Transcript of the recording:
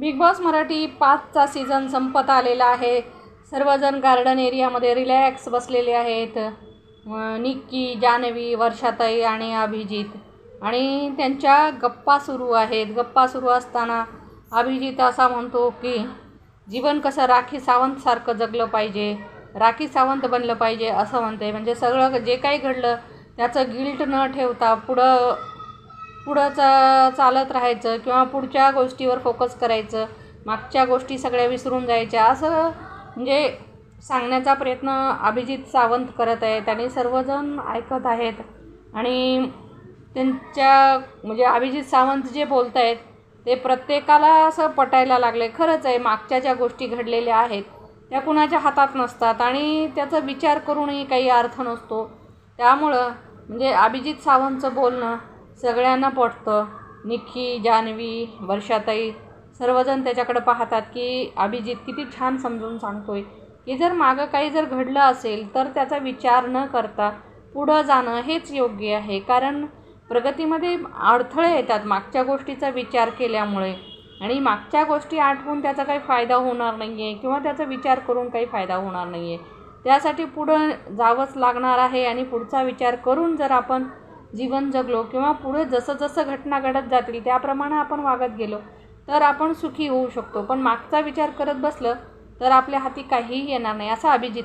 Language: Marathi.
बिग बॉस मराठी पाचचा सीझन संपत आलेला आहे. सर्वजण गार्डन एरियामध्ये रिलॅक्स बसलेले आहेत. निक्की जान्हवी वर्षाताई आणि अभिजित. आणि त्यांच्या गप्पा सुरू आहेत. गप्पा सुरू असताना अभिजित असा म्हणतो की जीवन कसं राखी सावंतसारखं जगलं पाहिजे. राखी सावंत बनलं पाहिजे असं म्हणते म्हणजे सगळं जे काही घडलं त्याचं गिल्ट न ठेवता पुढं पुढं चा चालत राहायचं किंवा पुढच्या गोष्टीवर फोकस करायचं मागच्या गोष्टी सगळ्या विसरून जायच्या असं म्हणजे सांगण्याचा प्रयत्न अभिजित सावंत करत आहेत आणि सर्वजण ऐकत आहेत. आणि त्यांच्या म्हणजे अभिजित सावंत जे बोलत आहेत ते प्रत्येकाला असं पटायला लागले. खरंच आहे मागच्या ज्या गोष्टी घडलेल्या आहेत त्या कुणाच्या हातात नसतात आणि त्याचा विचार करूनही काही अर्थ नसतो. त्यामुळं म्हणजे अभिजित सावंतचं बोलणं सगळ्यांना पटतं. निक्की जान्हवी वर्षाताई सर्वजण त्याच्याकडे पाहतात की अभिजित किती छान समजून सांगतोय. की जर मागं काही जर घडलं असेल तर त्याचा विचार न करता पुढं जाणं हेच योग्य आहे. कारण प्रगतीमध्ये अडथळे येतात मागच्या गोष्टीचा विचार केल्यामुळे. आणि मागच्या गोष्टी आठवून त्याचा काही फायदा होणार नाही आहे किंवा त्याचा विचार करून काही फायदा होणार नाही आहे त्यासाठी पुढं जावंच लागणार आहे आणि पुढचा विचार करून जर आपण जीवन जगलो किंवा पुढे जसं जसं घटना घडत जातील त्याप्रमाणे आपण वागत गेलो तर आपण सुखी होऊ शकतो. पण मागचा विचार करत बसलं तर आपल्या हाती काहीही येणार नाही असं अभिजित